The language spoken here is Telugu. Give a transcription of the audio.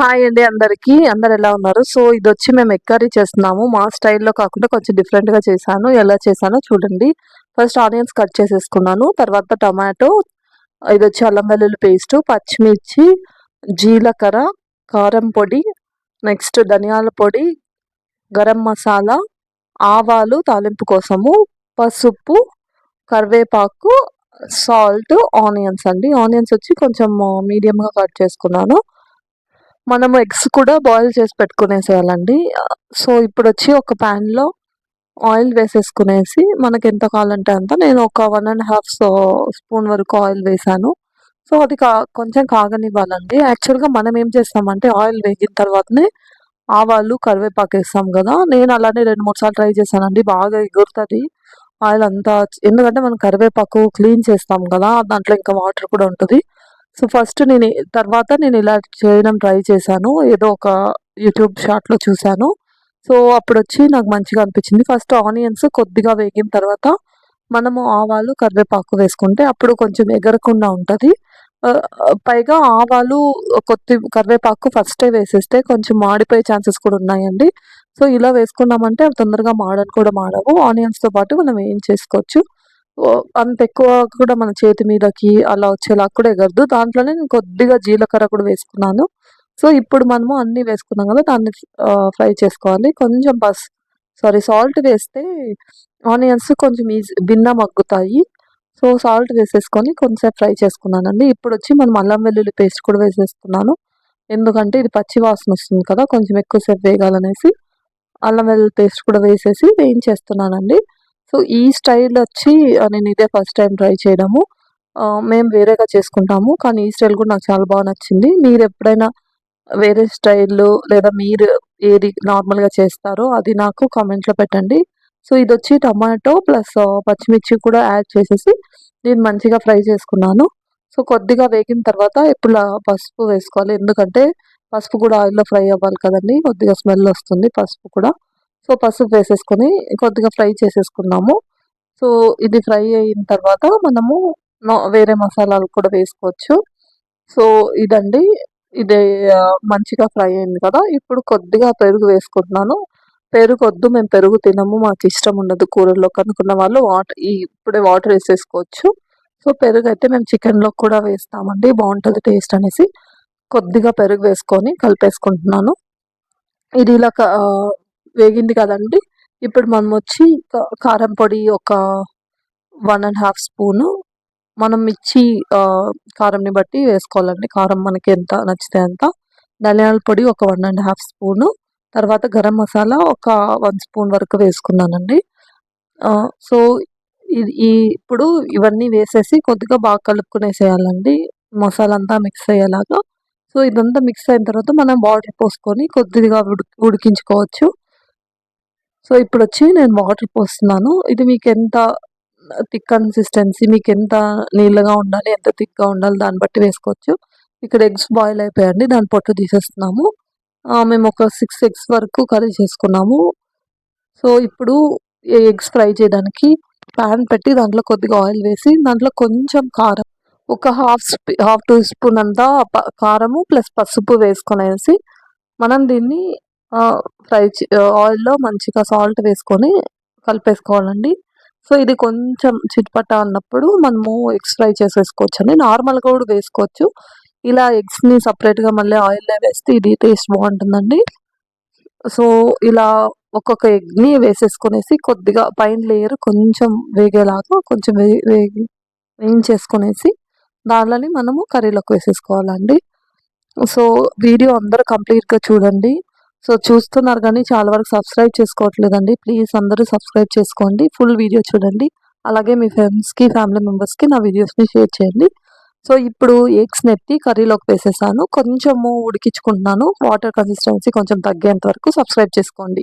హాయ్ అండి అందరికి. అందరు ఎలా ఉన్నారు? సో ఇది వచ్చి మేము ఎక్కరీ చేస్తున్నాము. మా స్టైల్లో కాకుండా కొంచెం డిఫరెంట్గా చేశాను. ఎలా చేశానో చూడండి. ఫస్ట్ ఆనియన్స్ కట్ చేసేసుకున్నాను. తర్వాత టమాటో ఇది వచ్చి అల్లం వెల్లుల్లి పేస్ట్ పచ్చిమిర్చి జీలకర్ర కారం పొడి నెక్స్ట్ ధనియాల పొడి గరం మసాలా ఆవాలు తాలింపు కోసము పసుపు కరివేపాకు సాల్ట్ ఆనియన్స్ అండి. ఆనియన్స్ వచ్చి కొంచెం మీడియంగా కట్ చేసుకున్నాను. మనము ఎగ్స్ కూడా బాయిల్ చేసి పెట్టుకునేసేయాలండి. సో ఇప్పుడు వచ్చి ఒక ప్యాన్లో ఆయిల్ వేసేసుకునేసి మనకి ఎంత కావాలంటే అంత నేను ఒక వన్ అండ్ హాఫ్ స్పూన్ వరకు ఆయిల్ వేసాను. సో అది కా కొంచెం కాగనివ్వాలండి. యాక్చువల్గా మనం ఏం చేస్తామంటే ఆయిల్ వేగిన తర్వాతనే ఆవాలు కరివేపాకు వేస్తాం కదా. నేను అలానే రెండు మూడు సార్లు ట్రై చేశానండి. బాగా ఎగురుతుంది ఆయిల్ అంతా. ఎందుకంటే మనం కరివేపాకు క్లీన్ చేస్తాం కదా దాంట్లో ఇంకా వాటర్ కూడా ఉంటుంది. సో ఫస్ట్ నేను తర్వాత నేను ఇలా చేయడం ట్రై చేశాను. ఏదో ఒక యూట్యూబ్ షార్ట్లో చూశాను. సో అప్పుడు వచ్చి నాకు మంచిగా అనిపించింది. ఫస్ట్ ఆనియన్స్ కొద్దిగా వేగిన తర్వాత మనము ఆవాలు కరివేపాకు వేసుకుంటే అప్పుడు కొంచెం ఎగరకుండా ఉంటుంది. పైగా ఆవాలు కొద్ది కరివేపాకు ఫస్టే వేసేస్తే కొంచెం మాడిపోయే ఛాన్సెస్ కూడా ఉన్నాయండి. సో ఇలా వేసుకున్నామంటే అవి తొందరగా మాడని కూడా మాడవు. ఆనియన్స్తో పాటు మనం ఏం చేసుకోవచ్చు? అంత ఎక్కువ కూడా మన చేతి మీదకి అలా వచ్చేలా కూడా ఎగరదు. దాంట్లోనే నేను కొద్దిగా జీలకర్ర కూడా వేసుకున్నాను. సో ఇప్పుడు మనము అన్నీ వేసుకున్నాం కదా దాన్ని ఫ్రై చేసుకోవాలి. కొంచెం పస్ సారీ సాల్ట్ వేస్తే ఆనియన్స్ కొంచెం ఈజీ భిన్న మగ్గుతాయి. సో సాల్ట్ వేసేసుకొని కొంచెం ఫ్రై చేసుకున్నానండి. ఇప్పుడు వచ్చి మనం అల్లం వెల్లుల్లి పేస్ట్ కూడా వేసేసుకున్నాను. ఎందుకంటే ఇది పచ్చి వాసన వస్తుంది కదా కొంచెం ఎక్కువసేపు వేగాలనేసి అల్లం వెల్లుల్లి పేస్ట్ కూడా వేసేసి వేయించేస్తున్నానండి. సో ఈ స్టైల్ వచ్చి నేను ఇదే ఫస్ట్ టైం ట్రై చేయడము. మేము వేరేగా చేసుకుంటాము కానీ ఈ స్టైల్ కూడా నాకు చాలా బాగా నచ్చింది. మీరు ఎప్పుడైనా వేరే స్టైల్ లేదా మీరు ఏది నార్మల్గా చేస్తారో అది నాకు కామెంట్లో పెట్టండి. సో ఇది వచ్చి టమాటో ప్లస్ పచ్చిమిర్చి కూడా యాడ్ చేసేసి నేను మంచిగా ఫ్రై చేసుకున్నాను. సో కొద్దిగా వేగిన తర్వాత ఇప్పుడు పసుపు వేసుకోవాలి. ఎందుకంటే పసుపు కూడా ఆయిల్లో ఫ్రై అవ్వాలి కదండి కొద్దిగా స్మెల్ వస్తుంది పసుపు కూడా. సో పసుపు వేసేసుకొని కొద్దిగా ఫ్రై చేసేసుకున్నాము సో ఇది ఫ్రై అయిన తర్వాత మనము వేరే మసాలాలు కూడా వేసుకోవచ్చు. సో ఇదండి. ఇది మంచిగా ఫ్రై అయింది కదా. ఇప్పుడు కొద్దిగా పెరుగు వేసుకుంటున్నాను. పెరుగు వద్దు మేము పెరుగు తినము మాకు ఇష్టం ఉండదు కూరల్లో. కనుక్కున్న వాళ్ళు వాటర్ ఇప్పుడే వాటర్ వేసేసుకోవచ్చు. సో పెరుగు అయితే మేము చికెన్లో కూడా వేస్తామండి. బాగుంటుంది టేస్ట్ అనేసి. కొద్దిగా పెరుగు వేసుకొని కలిపేసుకుంటున్నాను. ఇది ఇలా వేగింది కదండి. ఇప్పుడు మనం వచ్చి కారం పొడి ఒక వన్ అండ్ హాఫ్ స్పూను మనం మిర్చి కారంని బట్టి వేసుకోవాలండి. కారం మనకి ఎంత నచ్చితే అంత. ధనియాల పొడి ఒక వన్ అండ్ హాఫ్ స్పూను. తర్వాత గరం మసాలా ఒక వన్ స్పూన్ వరకు వేసుకున్నానండి. సో ఇది ఇప్పుడు ఇవన్నీ వేసేసి కొద్దిగా బాగా కలుపుకునేసేయాలండి. మసాలా అంతా మిక్స్ అయ్యేలాగా. సో ఇదంతా మిక్స్ అయిన తర్వాత మనం వాటర్ పోసుకొని కొద్దిగా ఉడికించుకోవచ్చు. సో ఇప్పుడు వచ్చి నేను వాటర్ పోస్తున్నాను. ఇది మీకు ఎంత థిక్ కన్సిస్టెన్సీ మీకు ఎంత నీళ్ళగా ఉండాలి ఎంత థిక్గా ఉండాలి దాన్ని బట్టి వేసుకోవచ్చు. ఇక్కడ ఎగ్స్ బాయిల్ అయిపోయాయండి దాని పొట్టు తీసేస్తున్నాము. మేము ఒక సిక్స్ ఎగ్స్ వరకు కర్రీ చేసుకున్నాము. సో ఇప్పుడు ఎగ్స్ ఫ్రై చేయడానికి ప్యాన్ పెట్టి దాంట్లో కొద్దిగా ఆయిల్ వేసి దాంట్లో కొంచెం కారం ఒక హాఫ్ హాఫ్ టీ స్పూన్ అంతా కారము ప్లస్ పసుపు వేసుకొనేసి మనం దీన్ని ఫ్రై ఆయిల్లో మంచిగా సాల్ట్ వేసుకొని కలిపేసుకోవాలండి. సో ఇది కొంచెం చిట్పట అన్నప్పుడు మనము ఎగ్స్ ఫ్రై చేసేసుకోవచ్చు అండి నార్మల్గా కూడా వేసుకోవచ్చు. ఇలా ఎగ్స్ని సపరేట్గా మళ్ళీ ఆయిల్లో వేస్తే ఇది టేస్ట్ బాగుంటుందండి. సో ఇలా ఒక్కొక్క ఎగ్ని వేసేసుకునేసి కొద్దిగా పైన లేయర్ కొంచెం వేగేలాగా కొంచెం వేగి వేయించేసుకునేసి దానిలోని మనము కర్రీలోకి వేసేసుకోవాలండి. సో వీడియో అందరూ కంప్లీట్గా చూడండి. సో చూస్తున్నారు కానీ చాలా వరకు సబ్స్క్రైబ్ చేసుకోవట్లేదండి. ప్లీజ్ అందరూ సబ్స్క్రైబ్ చేసుకోండి. ఫుల్ వీడియో చూడండి. అలాగే మీ ఫ్రెండ్స్కి ఫ్యామిలీ మెంబర్స్కి నా వీడియోస్ని షేర్ చేయండి. సో ఇప్పుడు ఎగ్స్ నెత్తి కర్రీలోకి వేసేసాను. కొంచెము ఉడికించుకుంటున్నాను. వాటర్ కన్సిస్టెన్సీ కొంచెం తగ్గేంత వరకు సబ్స్క్రైబ్ చేసుకోండి.